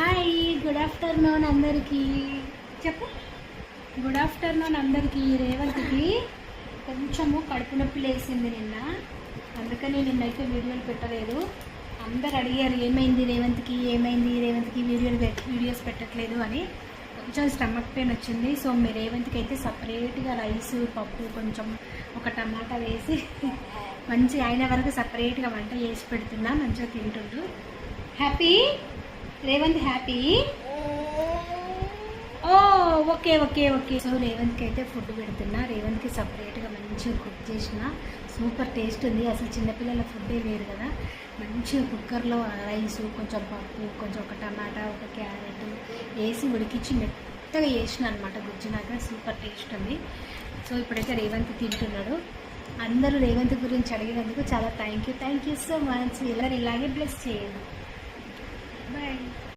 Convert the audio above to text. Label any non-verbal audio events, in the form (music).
Hi good afternoon అందరికీ. చెప్పు. Good afternoon అందరికీ రేవంత్కి. కొంచెము కడుపు నొప్పి లేసింది నిన్న. అందుకని నిన్నైతే వీడియోలు పెట్టలేదు. అందరు అడిగారు ఏమైంది రేవంత్కి? ఏమైంది రేవంత్కి? వీడియోలు వీడియోస్ పెట్టట్లేదు అని. కొంచెం స్టమక్ పెయిన్ వచ్చింది. సో మీ రేవంత్కి అయితే సపరేట్గా రైస్ పప్పు కొంచెం ఒక టమాటా వేసి (laughs) మంచి అయిన వరకు సపరేట్గా వంట చేసి పెడుతున్నా. మంచిగా తింటుండు హ్యాపీ రేవంత్ హ్యాపీ? ఓ ఓకే ఓకే ఓకే. సో రేవంత్కి అయితే ఫుడ్ పెడుతున్నా. రేవంత్కి సపరేట్గా మంచిగా కుక్ చేసిన. సూపర్ టేస్ట్ ఉంది. అసలు చిన్నపిల్లల ఫుడ్డే వేరు కదా. మంచిగా కుక్కర్లో రైస్ కొంచెం పప్పు కొంచెం ఒక టమాటా ఒక క్యారెట్ వేసి ఉడికించి మెత్తగా వేసిన అనమాట గుజ్జినాక సూపర్ టేస్ట్ ఉంది. సో ఇప్పుడైతే రేవంత్ తింటున్నాడు. అందరూ రేవంత్ గురించి అడిగినందుకు చాలా thank you thank you so much ఇలా ఇలాగే బ్లెస్ చేయండి Bye.